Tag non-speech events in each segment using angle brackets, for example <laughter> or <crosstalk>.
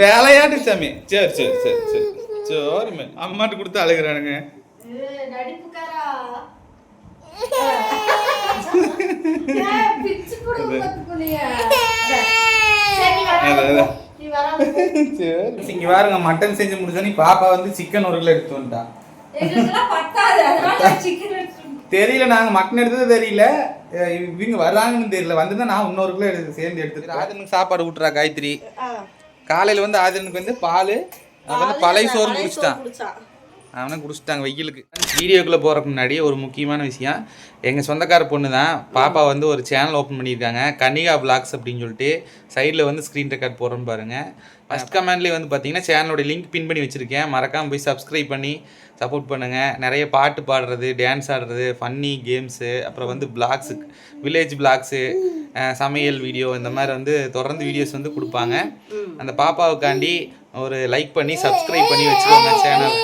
வேலையாட்டு சாமி. சரி சரி சரி சரி. சோரி அம்மாட்டு கொடுத்து அழுகிறானுங்க. இங்க பாருங்க மட்டன் செஞ்சு முடிச்சோன்னே பாப்பா வந்து சிக்கன் ஒரு கிலோ எடுத்து வந்துட்டா. தெரியல நாங்க மட்டன் எடுத்தது தெரியல. இவங்க வர்றாங்கன்னு தெரியல. வந்து நான் இன்னொரு கிலோ எடுத்து சேர்ந்து எடுத்து ஆதிரனுக்கு சாப்பாடு விட்டுறா காயத்ரி. காலையில வந்து ஆதிரனுக்கு வந்து பால் வந்து பழைய சோறு குடிச்சிட்டான் அவனை குடிச்சிட்டாங்க வெயிலுக்கு. வீடியோக்குள்ளே போகிறதுக்கு முன்னாடி ஒரு முக்கியமான விஷயம். எங்கள் சொந்தக்கார பொண்ணு தான் பாப்பா வந்து ஒரு சேனல் ஓப்பன் பண்ணியிருக்காங்க. கன்னிகா பிளாக்ஸ் அப்படின்னு சொல்லிட்டு சைடில் வந்து ஸ்க்ரீன் ரெக்கார்ட் போடுறோன்னு பாருங்கள் ஃபஸ்ட் கமெண்ட்லேயே வந்து பார்த்தீங்கன்னா சேனலோட லிங்க் பின் பண்ணி வச்சுருக்கேன். மறக்காமல் போய் சப்ஸ்கிரைப் பண்ணி சப்போர்ட் பண்ணுங்கள் நிறைய பாட்டு பாடுறது டான்ஸ் ஆடுறது ஃபன்னி கேம்ஸு அப்புறம் வந்து பிளாக்ஸு வில்லேஜ் பிளாக்ஸு சமையல் வீடியோ இந்த மாதிரி வந்து தொடர்ந்து வீடியோஸ் வந்து கொடுப்பாங்க. அந்த பாப்பாவுக்காண்டி ஒரு லைக் பண்ணி சப்ஸ்கிரைப் பண்ணி வச்சுக்கோங்க சேனல்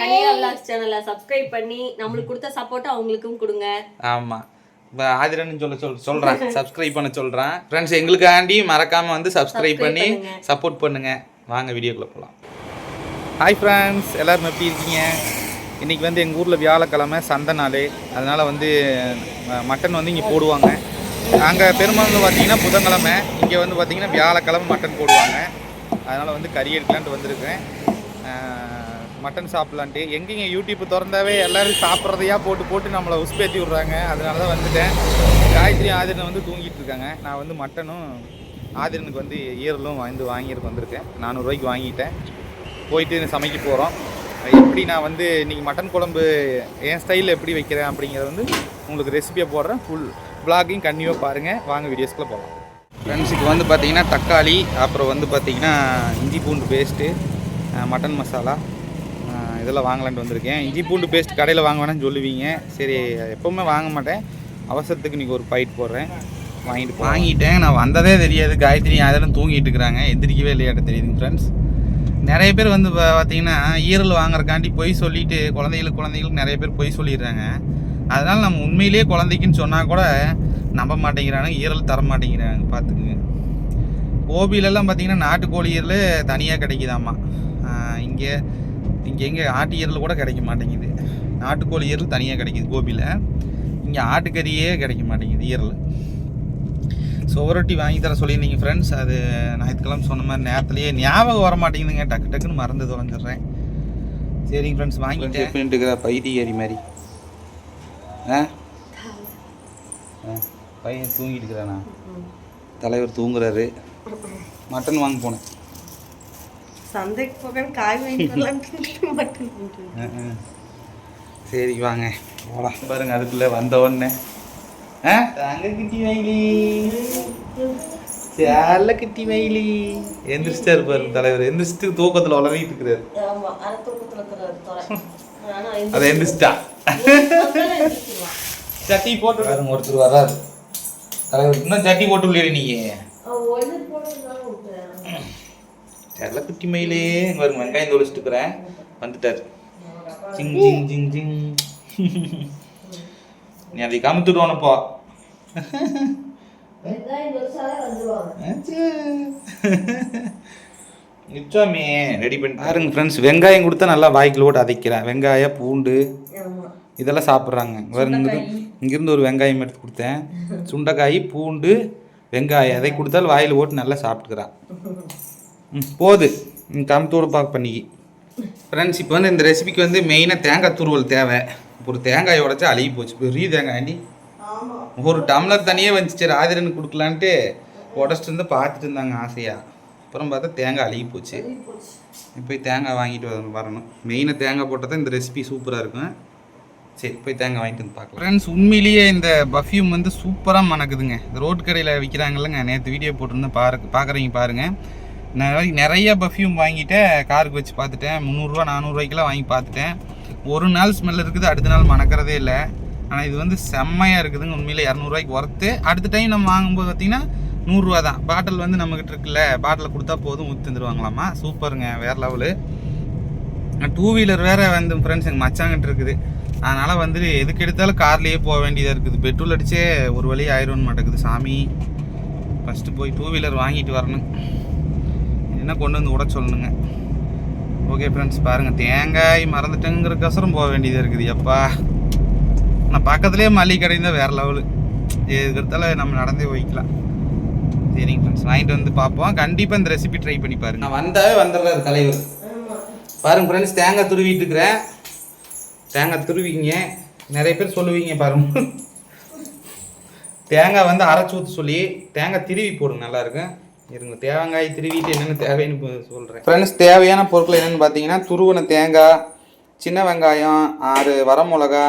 கன்னியா விலாஸ் சேனலை சப்ஸ்கிரைப் பண்ணி நம்மளுக்கு கொடுத்த சப்போர்ட் அவங்களுக்கும் கொடுங்க. ஆமாம் இப்போ ஆதிரன் சொல்ல சொல் சொல்கிறேன் சப்ஸ்கிரைப் பண்ண சொல்கிறேன் ஃப்ரெண்ட்ஸ் எங்களுக்காண்டி மறக்காமல் வந்து சப்ஸ்கிரைப் பண்ணி சப்போர்ட் பண்ணுங்க. வாங்க வீடியோக்குள்ளே போகலாம் ஹாய் ஃப்ரெண்ட்ஸ் எல்லாரும் எப்படி இருக்கீங்க? இன்றைக்கி வந்து எங்கள் ஊரில் வியாழக்கிழமை சந்தை நாள். அதனால் வந்து மட்டன் வந்து இங்கே போடுவாங்க. அங்கே பெரும்பாலும் பார்த்தீங்கன்னா புதன்கிழமை இங்கே வந்து பார்த்தீங்கன்னா வியாழக்கிழமை மட்டன் போடுவாங்க. அதனால் வந்து கறி எடுக்கலான்ட்டு வந்திருக்கேன். மட்டன் சாப்பிட்லான்ட்டு. எங்கேங்க யூடியூப் திறந்தாவே எல்லோரும் சாப்பிட்றதையா போட்டு போட்டு நம்மளை உஸ்பேத்தி விட்றாங்க. அதனால தான் வந்துட்டேன். காயத்ரி ஆதிரன் வந்து தூங்கிட்டு இருக்காங்க. நான் வந்து மட்டனும் ஆதிரனுக்கு வந்து ஈரலும் வந்து வாங்கிட்டு வந்திருக்கேன். நானூறுரூவாய்க்கு வாங்கிட்டேன். போயிட்டு சமைக்க போகிறோம் எப்படி நான் வந்து இன்றைக்கி மட்டன் குழம்பு என் ஸ்டைலில் எப்படி வைக்கிறேன் அப்படிங்கிறத வந்து உங்களுக்கு ரெசிபியை போடுறேன். ஃபுல் பிளாகையும் கண்டிப்பாக பாருங்கள் வாங்க வீடியோஸ்க்குள்ளே போகலாம் ஃப்ரெண்ட்ஸுக்கு வந்து பார்த்திங்கன்னா தக்காளி அப்புறம் வந்து பார்த்தீங்கன்னா இஞ்சி பூண்டு பேஸ்ட்டு மட்டன் மசாலா இதெல்லாம் வாங்கலான்ட்டு வந்திருக்கேன். இஞ்சி பூண்டு பேஸ்ட் கடையில் வாங்க வேணாம்னு சொல்லுவீங்க. சரி எப்போவுமே வாங்க மாட்டேன். அவசரத்துக்கு இன்றைக்கி ஒரு பைட் போடுறேன். வாங்கிட்டு வாங்கிட்டேன். நான் வந்ததே தெரியாது. காயத்ரி அதெல்லாம் தூங்கிட்டு இருக்கிறாங்க. எந்திரிக்கவே இல்லையாட்ட தெரியுதுங்க ஃப்ரெண்ட்ஸ் நிறைய பேர் வந்து பார்த்தீங்கன்னா ஈரல் வாங்குறக்காண்டி பொய் சொல்லிட்டு குழந்தைகளுக்கு குழந்தைகளுக்கு நிறைய பேர் பொய் சொல்லிடுறாங்க. அதனால் நம்ம உண்மையிலேயே குழந்தைக்குன்னு சொன்னால் கூட நம்ப மாட்டேங்கிறாங்க ஈரல் தர மாட்டேங்கிறாங்க பார்த்துக்குங்க கோபிலெல்லாம் பார்த்தீங்கன்னா நாட்டுக்கோழி ஈரல் தனியாக கிடைக்குதாம்மா. இங்கே இங்கே எங்கே ஆட்டு ஈரல் கூட கிடைக்க மாட்டேங்குது. நாட்டுக்கோழி ஈரல் தனியாக கிடைக்குது கோபியில் இங்கே ஆட்டுக்கறியே கிடைக்க மாட்டேங்குது ஈரல் சுவரொட்டி வாங்கி தர சொல்லியிருந்தீங்க ஃப்ரெண்ட்ஸ் அது ஞாயிற்றுக்கிழமை சொன்ன மாதிரி நேரத்துலேயே ஞாபகம் வர மாட்டேங்குதுங்க டக்கு டக்குன்னு மறந்து தொலைஞ்சிடுறேன். சரிங்க ஃப்ரெண்ட்ஸ் வாங்கிட்டேன். எப்படின்ட்டு இருக்கிற பைத்தியரி மாதிரி. ஆ? ஆ, பையன் தூங்கிட்டு இருக்கிறானா? தலைவர் தூங்குறாரு. மட்டன் வாங்க போனேன். சந்தைக்கு போக காய் வாங்கிட்டு மட்டும். சரி வாங்க. போலாம். பாருங்க அதுக்குள்ளே வந்த உடனே. ஆ? தங்க கிட்டி மயிலி. சேல கிட்டி மயிலி. எந்திரிச்சிட்டாரு பாரு தலைவர். எந்திரிச்சிட்டு தூக்கத்தில் வளரிட்டு இருக்கிறாரு. அதை எந்திரிச்சிட்டா? சட்டி போட்டு பாருங்க ஒருத்தர் வர்றாரு. தலைவர் இன்னும் சட்டி போட்டு உள்ளே நீங்க. சேல குட்டி மயிலே. இங்க பாருங்க வெங்காயம் தொழிச்சிட்டு இருக்கிறேன் வந்துட்டாரு. ஜிங் ஜிங் ஜிங் ஜிங். நீ அதை கமுத்துடுவானப்பா நிச்சயமே ரெடி பண்ணி பாருங்க ஃப்ரெண்ட்ஸ் வெங்காயம் கொடுத்தா நல்லா வாய்க்குள்ள போட்டு அதைக்கிறேன் வெங்காயம் பூண்டு இதெல்லாம் சாப்பிட்றாங்க. இங்கிருந்து இங்கிருந்து ஒரு வெங்காயம் எடுத்து கொடுத்தேன். சுண்டைக்காய் பூண்டு வெங்காயம். அதை கொடுத்தாலும் வாயில் போட்டு நல்லா சாப்பிட்டுக்கிறான் போது. கமத்தோடு பார்க்க பண்ணிக்கி ஃப்ரெண்ட்ஸ் இப்போ வந்து இந்த ரெசிபிக்கு வந்து மெயினாக தேங்காய் துருவல் தேவை. இப்போ ஒரு தேங்காய் உடச்சி அழுகி போச்சு. பெரிய தேங்காய் ஆண்டி ஒரு டம்ளர் தனியே வந்துச்சு சரி ஆதிரனுக்கு கொடுக்கலான்ட்டு உடச்சிட்டு வந்து பார்த்துட்டு இருந்தாங்க ஆசையாக அப்புறம் பார்த்தா தேங்காய் அழுகி போச்சு. போய் தேங்காய் வாங்கிட்டு வரணும். வரணும் மெயினாக தேங்காய் போட்டால் தான் இந்த ரெசிபி சூப்பராக இருக்கும். சரி போய் தேங்காய் வாங்கிட்டு வந்து பார்க்கலாம். ஃப்ரெண்ட்ஸ் உண்மையிலேயே இந்த பர்ஃப்யூம் வந்து சூப்பராக மணக்குதுங்க. இந்த ரோட் கடையில் விற்கிறாங்கல்லங்க நேற்று வீடியோ போட்டிருந்தேன் பாரு பார்க்குறீங்க பாருங்கள் நிறைய பர்ஃப்யூம் வாங்கிட்டேன். காருக்கு வச்சு பார்த்துட்டேன். முந்நூறுரூவா நானூறுரூவாய்க்கெல்லாம் வாங்கி பார்த்துட்டேன். ஒரு நாள் ஸ்மெல் இருக்குது அடுத்த நாள் மணக்கிறதே இல்லை. ஆனால் இது வந்து செம்மையாக இருக்குதுங்க. உண்மையில் இரநூறுவாய்க்கு ஒர்த்து அடுத்த டைம் நம்ம வாங்கும்போது பார்த்தீங்கன்னா நூறுரூவா தான். பாட்டில் வந்து நம்மக்கிட்ட இருக்குல்ல பாட்டில் கொடுத்தா போதும் ஊற்றி தந்துருவாங்களாமா சூப்பருங்க வேறு லெவலு டூ வீலர் வேறு வந்து ஃப்ரெண்ட்ஸ் எங்கள் மச்சாங்கிட்ட இருக்குது. அதனால் வந்து எதுக்கு எடுத்தாலும் கார்லேயே போக வேண்டியதாக இருக்குது. பெட்ரோல் அடித்தே ஒரு வழி ஆயிரம் மாட்டேங்குது சாமி. ஃபஸ்ட்டு போய் டூ வீலர் வாங்கிட்டு வரணும். என்ன கொண்டு வந்து விட சொல்லணுங்க. ஓகே ஃப்ரெண்ட்ஸ் பாருங்கள் தேங்காய் மறந்துட்டேங்கிறக்கசரம் போக வேண்டியதாக இருக்குது எப்பா நான் பக்கத்துலேயே மல்லிகை கடை தான் வேறு லெவலு இதுக்கிறதால நம்ம நடந்தே போய்க்கலாம். சரிங்க ஃப்ரெண்ட்ஸ் வாங்கிட்டு வந்து பார்ப்போம். கண்டிப்பாக இந்த ரெசிபி ட்ரை பண்ணி பாருங்க. நான் வந்தாவே வந்துடுறாரு தலைவர் பாருங்க ஃப்ரெண்ட்ஸ் தேங்காய் துருவிட்டு இருக்கிறேன். தேங்காய் துருவிங்க. நிறைய பேர் சொல்லுவீங்க பாருங்க. தேங்காய் வந்து அரைச்சி ஊற்ற சொல்லி தேங்காய் திருவி போடுங்க நல்லாயிருக்கும் இருங்க தேங்காய் திருவிட்டு என்னென்ன தேவைன்னு சொல்கிறேன் ஃப்ரெண்ட்ஸ் தேவையான பொருட்கள் என்னென்னு பார்த்தீங்கன்னா துருவன தேங்காய் சின்ன வெங்காயம் ஆறு வரமிளகா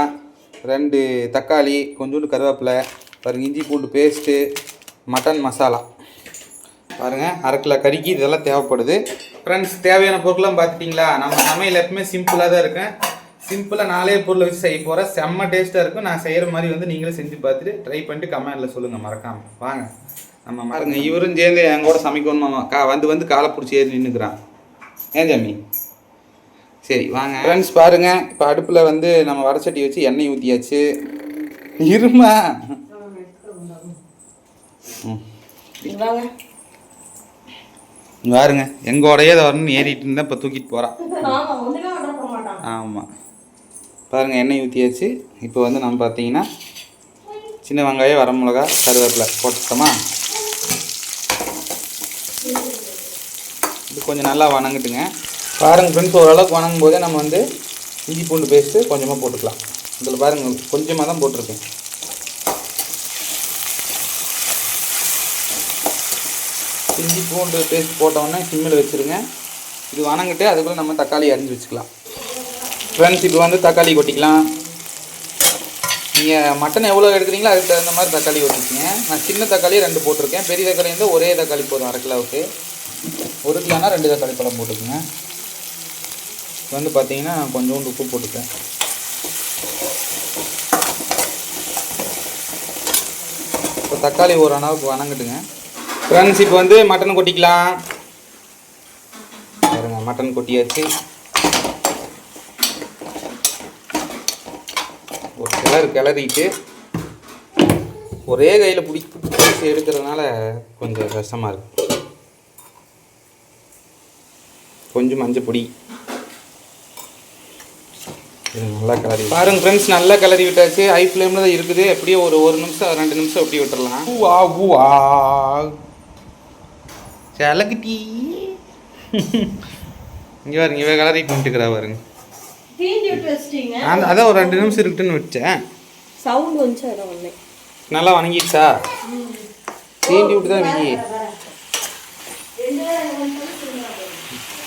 ரெண்டு தக்காளி கொஞ்சோண்டு கருவேப்பிலை பாருங்க இஞ்சி பூண்டு பேஸ்ட்டு மட்டன் மசாலா பாருங்கள் அரை கிலோ கறிக்கு இதெல்லாம் தேவைப்படுது. ஃப்ரெண்ட்ஸ் தேவையான பொருட்கள்லாம் பார்த்துட்டிங்களா நம்ம சமையல் எப்பவுமே சிம்பிளாக தான் இருக்கேன் சிம்பிளாக நாலே பொருளை வச்சு செய்ய போகிறேன் செம்ம டேஸ்ட்டாக இருக்கும். நான் செய்கிற மாதிரி வந்து நீங்களும் செஞ்சு பார்த்துட்டு ட்ரை பண்ணிட்டு கமெண்டில் சொல்லுங்கள் மறக்காமல் வாங்க. நம்ம பாருங்க இவரும் சேர்ந்து என் கூட சமைக்கணும் கா வந்து வந்து காலை பிடிச்சி ஏறி நின்றுக்கிறான் ஏன் ஜாமி? சரி வாங்க. ஃப்ரெண்ட்ஸ் பாருங்க இப்போ அடுப்பில் வந்து நம்ம வடச்சட்டி வச்சு எண்ணெய் ஊற்றியாச்சு இருமா? ம். இங்க வாங்க. இங்க பாருங்க எங்கோடையே அதை வரணும்னு ஏறிட்டு இருந்தா இப்போ தூக்கிட்டு போகிறான் ஆமாம் பாருங்க எண்ணெய் ஊற்றியாச்சு இப்போ வந்து நம்ம பார்த்தீங்கன்னா சின்ன வெங்காயம் வரமிளகா கருவேப்பிலை போட்டுட்டோமா இது கொஞ்சம் நல்லா வணங்கட்டுங்க. பாருங்கள் ஃப்ரெண்ட்ஸ் ஓரளவுக்கு வணங்கும் போதே நம்ம வந்து இஞ்சி பூண்டு பேஸ்ட்டு கொஞ்சமாக போட்டுக்கலாம். இதில் பாருங்க கொஞ்சமாக தான் போட்டிருக்கேன். இஞ்சி பூண்டு பேஸ்ட் போட்டோன்னே சிம்மில் வச்சுருங்க. இது வணங்கிட்டு அதுக்குள்ளே நம்ம தக்காளி அரிஞ்சு வச்சுக்கலாம். ஃப்ரெண்ட்ஸ் இப்போ வந்து தக்காளி கொட்டிக்கலாம். நீங்கள் மட்டன் எவ்வளோ எடுக்கிறீங்களோ அதுக்கு தகுந்த மாதிரி தக்காளி கொட்டிக்கங்க. நான் சின்ன தக்காளி ரெண்டு போட்டிருக்கேன். பெரிய தக்காளி இருந்தால் ஒரே தக்காளி போதும் அரை கிலோவுக்கு. ஒரு கிலோனா ரெண்டு தக்காளி பழம் போட்டுக்கோங்க. இப்போ வந்து பார்த்தீங்கன்னா கொஞ்சோண்டு உப்பு போட்டுக்கேன் இப்போ தக்காளி ஒரு அளவுக்கு வணங்கட்டுங்க. ஃப்ரெண்ட்ஸ் இப்போ வந்து மட்டன் கொட்டிக்கலாம். பாருங்க மட்டன் கொட்டியாச்சு. ஒரு கிளறு கிளறிட்டு ஒரே கையில் பிடிச்சி எடுக்கிறதுனால கொஞ்சம் கஷ்டமாக இருக்குது கொஞ்சம் மஞ்சள் பொடி. இது நல்லா கிளறி பாருங்க ஃப்ரெண்ட்ஸ் நல்லா கிளறி விட்டாச்சு. ஹை ஃப்ளேமில் தான் இருக்குது. எப்படியோ ஒரு ஒரு நிமிஷம் ரெண்டு நிமிஷம் அப்படி விட்டுறலாம். ஊவா ஊவா செலக்குட்டி இங்கே பாருங்க இவ கிளறிட்டு வந்துட்டுக்கிறா பாருங்க. அந்த அதான் ஒரு ரெண்டு நிமிஷம் இருக்குன்னு வச்சேன். சவுண்ட் வந்துச்சு நல்லா வணங்கிடுச்சா? தீண்டி விட்டு தான் விக்கி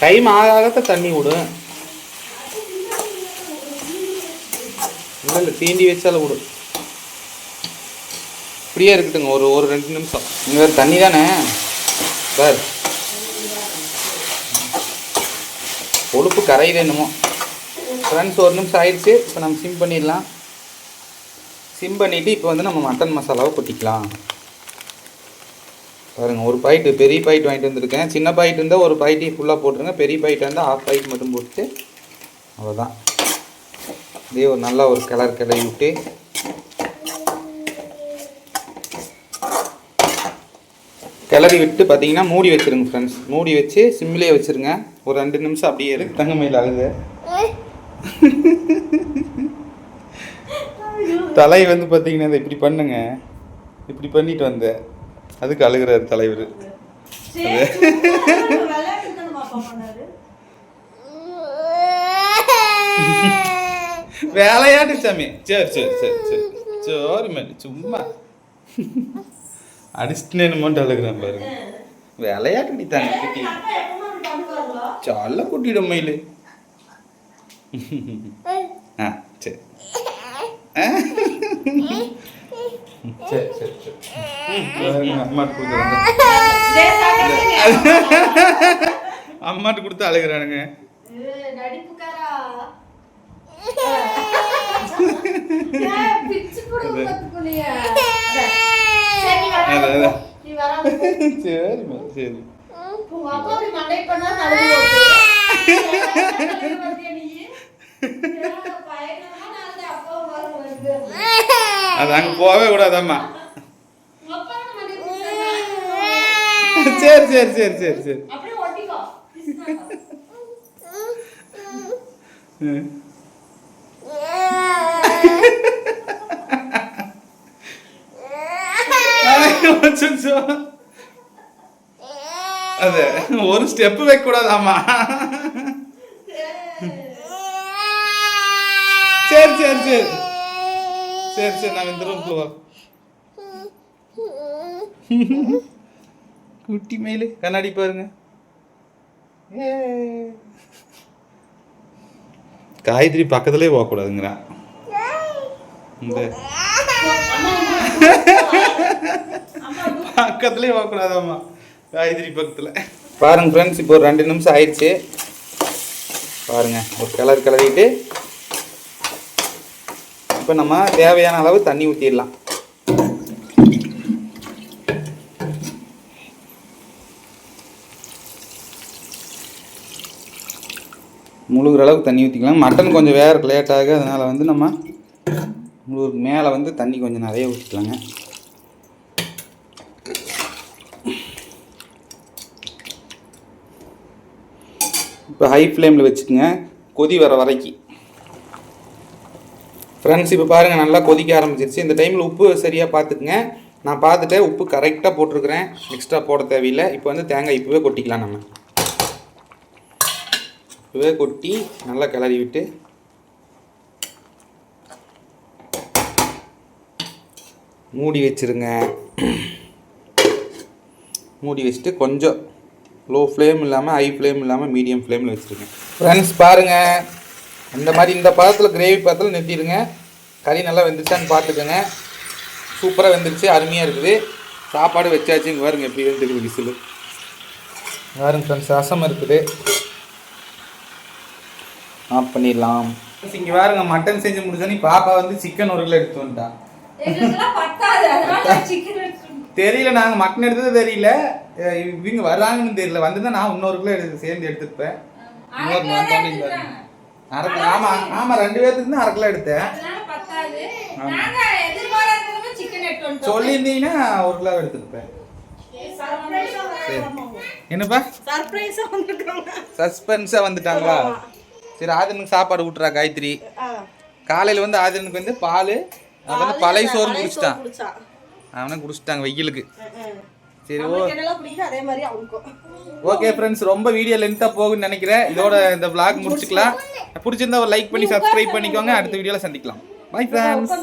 டைம் ஆக ஆகத்தான் தண்ணி விடும் இல்லை இல்லை தீண்டி வச்சாலும் விடும் இப்படியே இருக்கட்டுங்க ஒரு ஒரு ரெண்டு நிமிஷம். இங்கே வேறு தண்ணி தானே? சார் கொழுப்பு கரையுது என்னமோ. ஃப்ரெண்ட்ஸ் ஒரு நிமிஷம் ஆயிடுச்சு. இப்போ நம்ம சிம் பண்ணிடலாம். சிம் பண்ணிவிட்டு இப்போ வந்து நம்ம மட்டன் மசாலாவை கொட்டிக்கலாம். பாருங்க ஒரு பாயிண்ட் பெரிய பாயிண்ட் வாங்கிட்டு வந்திருக்கேன். சின்ன பாயிண்ட் இருந்தால் ஒரு பாயிட்டி ஃபுல்லாக போட்டுருங்க. பெரிய பாயிண்ட் இருந்தால் ஆஃப் பாயிண்ட் மட்டும் போட்டு அவ்வளோதான் இதே ஒரு நல்ல ஒரு கலர் கிளறி விட்டு கிளறி விட்டு பார்த்தீங்கன்னா மூடி வச்சிருங்க ஃப்ரெண்ட்ஸ் மூடி வச்சு சிம்மிலே வச்சிருங்க. ஒரு ரெண்டு நிமிஷம் அப்படியே இருக்கு தங்கமயில் ஆகுது தலை வந்து பார்த்தீங்கன்னா இப்படி பண்ணுங்க. இப்படி பண்ணிட்டு வந்தேன் அதுக்கு அழுகிறாரு தலைவர். வேலையாட்டு சாமி. சரி சரி சரி சரி. சோறு மேலே சும்மா. அடிச்சுட்டு மட்டும் அழுகிறேன் பாருங்க விளையாட்டு தாங்க குட்டி. சால குட்டிடும் மயில். ஆ சரி. ஆ? சரி சரி சரி. ம், பாருங்க, அம்மாட்டு கொடுக்குறாங்க அம்மாட்டு கொடுத்து <laughs> அழுகிறானுங்க. சரிம்மா சரி பயங்கரமா அப்பா வருது <laughs> அது அங்கே போகவே கூடாதம்மா. சரி சரி சரி சரி சரி. அது ஒரு ஸ்டெப் வைக்க கூடாதாமா சரி சரி சரி. சரி சரி நான் இந்த ரூம்க்குள்ள வா. <laughs> குட்டி மயிலு கண்ணாடி பாருங்க. ஏ. காயத்ரி பக்கத்துலயே போகக்கூடாதுங்கிறான் இந்த. பக்கத்துலயே போகக்கூடாதாம்மா காயத்ரி பக்கத்துல. பாருங்க ஃப்ரெண்ட்ஸ் இப்போ ஒரு ரெண்டு நிமிஷம் ஆயிடுச்சு. பாருங்க ஒரு கலர் கலரிட்டு இப்போ நம்ம தேவையான அளவு தண்ணி ஊற்றிடலாம் முழுகிற அளவுக்கு தண்ணி ஊற்றிக்கலாம் மட்டன் கொஞ்சம் வேற லேட்டாக அதனால் வந்து நம்ம முழுகுக்கு மேலே வந்து தண்ணி கொஞ்சம் நிறைய ஊற்றிக்கலாங்க இப்போ ஹை ஃப்ளேமில் வச்சுக்கோங்க. கொதி வர வரைக்கும். ஃப்ரெண்ட்ஸ் இப்போ பாருங்கள் நல்லா கொதிக்க ஆரம்பிச்சிருச்சு. இந்த டைமில் உப்பு சரியாக பார்த்துக்குங்க நான் பார்த்துட்டேன் உப்பு கரெக்டாக போட்டிருக்கிறேன். எக்ஸ்ட்ரா போட தேவையில்லை. இப்போ வந்து தேங்காய் இப்போவே கொட்டிக்கலாம் நம்ம. இப்போவே கொட்டி நல்லா கிளறி விட்டு. மூடி வச்சுருங்க. மூடி வச்சுட்டு கொஞ்சம் லோ ஃப்ளேம் இல்லாமல் ஹை ஃப்ளேம் இல்லாமல் மீடியம் ஃப்ளேமில் வச்சுருங்க. ஃப்ரெண்ட்ஸ் பாருங்கள் இந்த மாதிரி இந்த பதத்தில் கிரேவி பதத்தில் நிறுத்திடுங்க. கறி நல்லா வெந்துருச்சான்னு பார்த்துக்கோங்க. சூப்பராக வெந்துருச்சு அருமையாக இருக்குது. சாப்பாடு வச்சாச்சு இங்கே பாருங்க எப்படி வெந்துருக்குது விசில். பாருங்க ஃப்ரெண்ட்ஸ் ரசம் இருக்குது. ஆஃப் பண்ணிடலாம். இங்கே பாருங்க மட்டன் செஞ்சு முடிச்சோன்னே பாப்பா வந்து சிக்கன் ஒரு கிலோ எடுத்து வந்துட்டான் <laughs> தெரியல நாங்கள் மட்டன் எடுத்தது தெரியல. இவங்க வர்றாங்கன்னு தெரியல. வந்து நான் இன்னொரு கிலோ எடுத்து சேர்ந்து எடுத்துப்பேன் இன்னொரு நான் தம்பி அரை கிலோ. ஆமாம் ஆமாம் ரெண்டு பேர்த்துக்கு தான் அரை கிலோ எடுத்தேன். சொல்லியிருந்தீங்கன்னா ஒரு கிலோ எடுத்துருப்பேன். சரி என்னப்பா? சர்ப்ரைஸா சஸ்பென்ஸாக வந்துட்டாங்களா? சரி ஆதிரனுக்கு சாப்பாடு விட்றா காயத்ரி. காலையில் வந்து ஆதிரனுக்கு வந்து பால் வந்து பழைய சோறு குடிச்சிட்டான். குடிச்சான். அவனை குடிச்சிட்டாங்க வெயிலுக்கு. சரி ஓ. அதே மாதிரி அவனுக்கும். ஓகே ஃப்ரெண்ட்ஸ் ரொம்ப வீடியோ லென்த்தாக போகும்னு நினைக்கிறேன். இதோட இந்த vlog முடிச்சுக்கலாம். பிடிச்சிருந்தா ஒரு லைக் பண்ணி சப்ஸ்கிரைப் பண்ணிக்கோங்க. அடுத்த வீடியோவில் சந்திக்கலாம். Bye friends